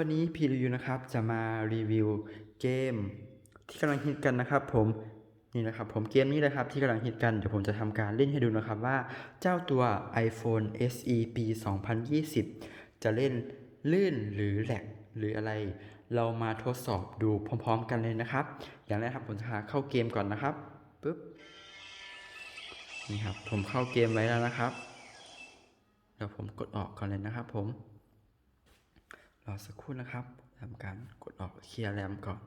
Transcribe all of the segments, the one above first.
วันนี้พีรีวิวนะครับจะมารีวิวเกม ที่กำลังฮิตกันนะครับ ผมนี่นะครับผมเกมนี้นะครับที่กำลังฮิตกันเดี๋ยวผมจะทำการเล่นให้ดูนะครับว่าเจ้าตัว iPhone SE ปี 2020 จะเล่นลื่นหรือแหลกหรืออะไร เรามาทดสอบดูพร้อม ๆ กันเลยนะครับ อย่างแรกครับผมจะเข้าเกมก่อนนะครับปึ๊บนี่ครับผมเข้าเกมไว้แล้วนะครับเดี๋ยวผมกดออกก่อนเลยนะครับผม รอสักครู่นะครับทำการกดออกเคลียร์แรมก่อน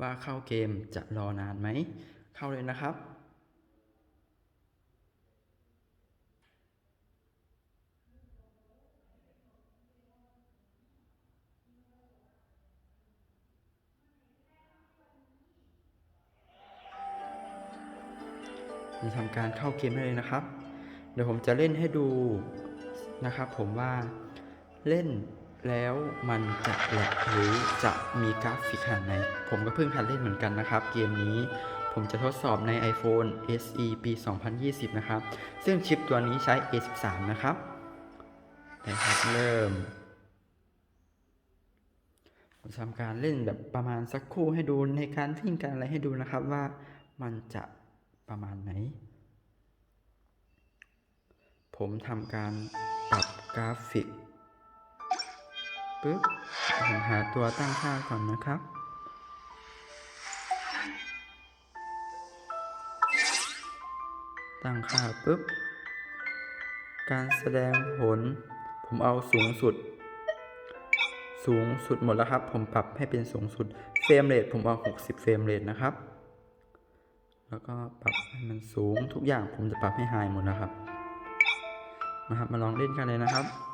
ว่าเข้าเกมจะรอนานไหม เข้าเลยนะครับนี่ทำการเข้าเกมได้เลยนะครับ เดี๋ยวผมจะเล่นให้ดูนะครับ ผมว่าเล่น แล้วมันจะแหลกหรือจะมีกราฟิกขนาดไหน ผมก็เพิ่งหัดเล่นเหมือนกันนะครับ เกมนี้ผมจะทดสอบใน iPhone SE ปี 2020 นะครับ ซึ่งชิปตัวนี้ใช้ A13 นะครับนะครับเริ่ม ผมทำการเล่นแบบประมาณสักครู่ให้ดูในการวิ่งการอะไรให้ดูนะครับว่ามันจะประมาณไหน ผมทำการปรับกราฟิก ปึ๊บหาตัวตั้งค่าก่อนนะครับ ตั้งค่าปึ๊บ การแสดงผล ผมเอาสูงสุด สูงสุดหมดแล้วครับ ผมปรับให้เป็นสูงสุด เฟรมเรทผมเอา 60 เฟรมเรทนะครับ แล้วก็ปรับให้มันสูงทุกอย่างผมจะปรับให้ไฮหมดนะครับ นะครับ มาลองเล่นกันเลยนะครับ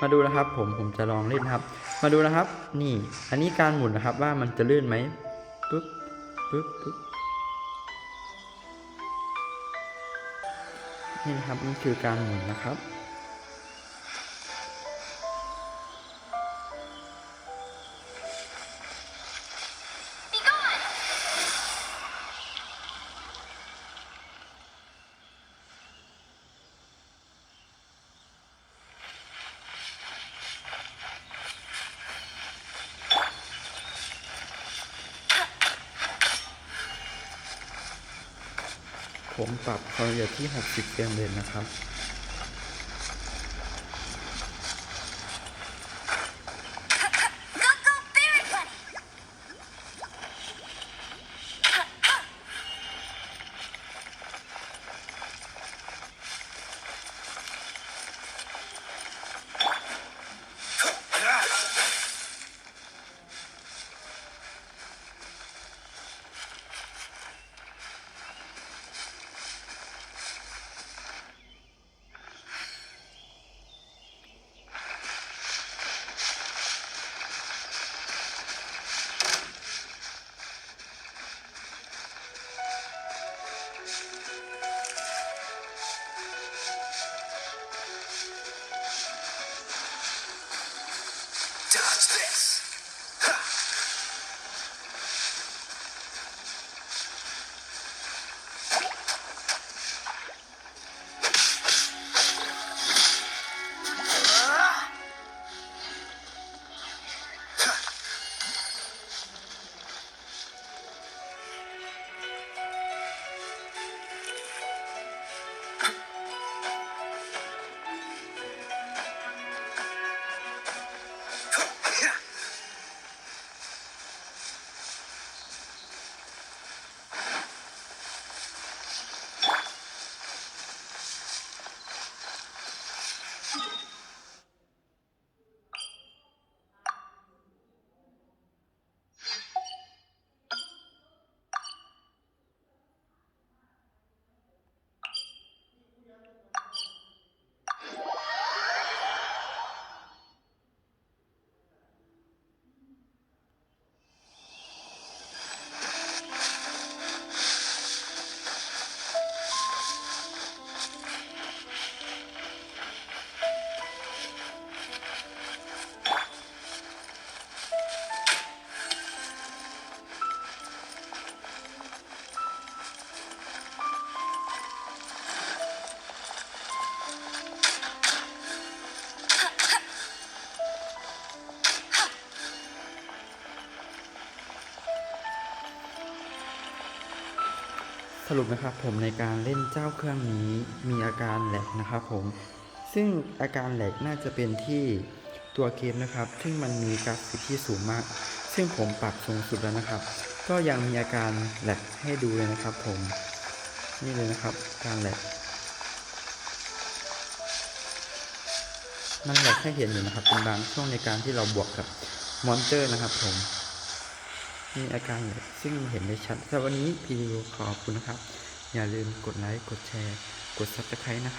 มาดูนะครับ ผมผมจะลองเล่นนะครับ มาดูนะครับ นี่ อันนี้การหมุนนะครับว่ามันจะลื่นไหมปึ๊บปึ๊บปึ๊บนี่นะครับนี่คือการหมุนนะครับ ผมปรับความละเอียดที่ 60เฟรมเลนนะครับ สรุปนะครับผมในการเล่นเจ้าเครื่องนี้มีอาการแหลกนะครับผมซึ่งอาการแหลกน่าจะเป็นที่ตัวเกมนะครับ ซึ่งมันมีกราฟิกที่สูงมาก ซึ่งผมปรับสูงสุดแล้วนะครับ ก็ยังมีอาการแหลกให้ดูเลยนะครับผมนี่เลยนะครับการแหลกมันแหลกให้เห็นอยู่นะครับเป็นบางช่วงในการที่เราบวกกับมอนเตอร์นะครับผม มีอาการแหลกซึ่งเห็นได้ชัดสำหรับวันนี้พีวิวขอบคุณนะครับ อย่าลืมกดไลค์ กดแชร์ กด subscribe นะครับ